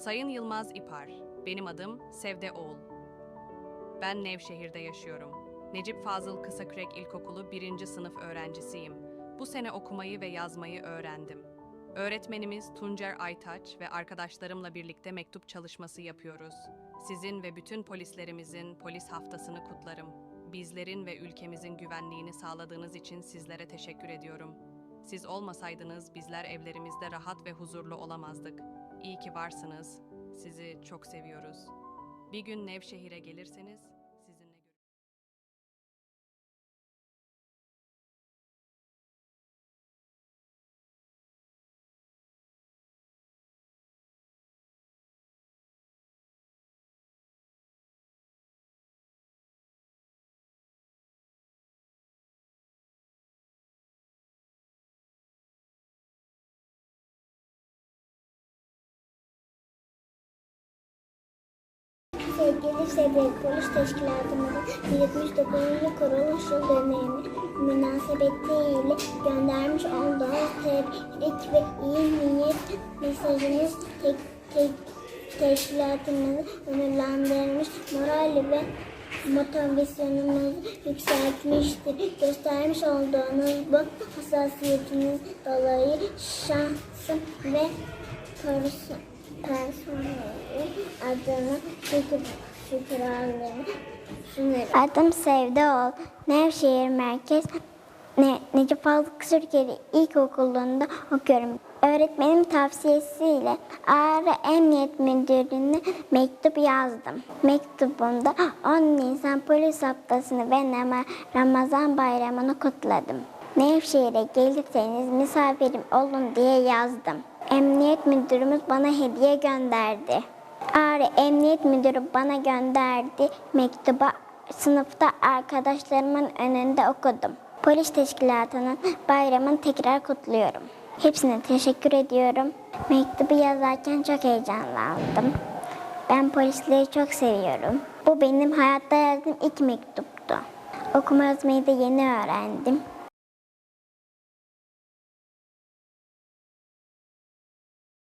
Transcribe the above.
Sayın Yılmaz İpar, benim adım Sevde Oğul. Ben Nevşehir'de yaşıyorum. Necip Fazıl Kısakürek İlkokulu 1. sınıf öğrencisiyim. Bu sene okumayı ve yazmayı öğrendim. Öğretmenimiz Tuncer Aytaç ve arkadaşlarımla birlikte mektup çalışması yapıyoruz. Sizin ve bütün polislerimizin polis haftasını kutlarım. Bizlerin ve ülkemizin güvenliğini sağladığınız için sizlere teşekkür ediyorum. Siz olmasaydınız bizler evlerimizde rahat ve huzurlu olamazdık. İyi ki varsınız. Sizi çok seviyoruz. Bir gün Nevşehir'e gelirseniz Sevgili Sevgili Polis Teşkilatımızın 79. kuruluş yıl dönemi münasebetiyle göndermiş olduğunuz tebrik ve iyi niyet mesajınız tek, tek, teşkilatımızı ömürlendirmiş, moral ve motivasyonumuzu yükseltmiştir. Göstermiş olduğunuz bu hassasiyetiniz dolayı şahsım ve personel personeli adına şükür. Adım Sevdaoğlu. Nevşehir Merkez ne, Necip Fazıl Kısırgeri İlkokulu'nda okuyorum. Öğretmenim tavsiyesiyle Ağrı Emniyet Müdürlüğü'ne mektup yazdım. Mektubumda 10 Nisan Polis Haftası'nı ve Ramazan Bayramı'nı kutladım. Nevşehir'e gelirseniz misafirim olun diye yazdım. Emniyet müdürümüz bana hediye gönderdi. Ağrı Emniyet Müdürü bana gönderdi mektuba sınıfta arkadaşlarımın önünde okudum. Polis teşkilatının bayramını tekrar kutluyorum. Hepsine teşekkür ediyorum. Mektubu yazarken çok heyecanlandım. Ben polisleri çok seviyorum. Bu benim hayatta yazdığım ilk mektuptu. Okuma yazmayı da yeni öğrendim.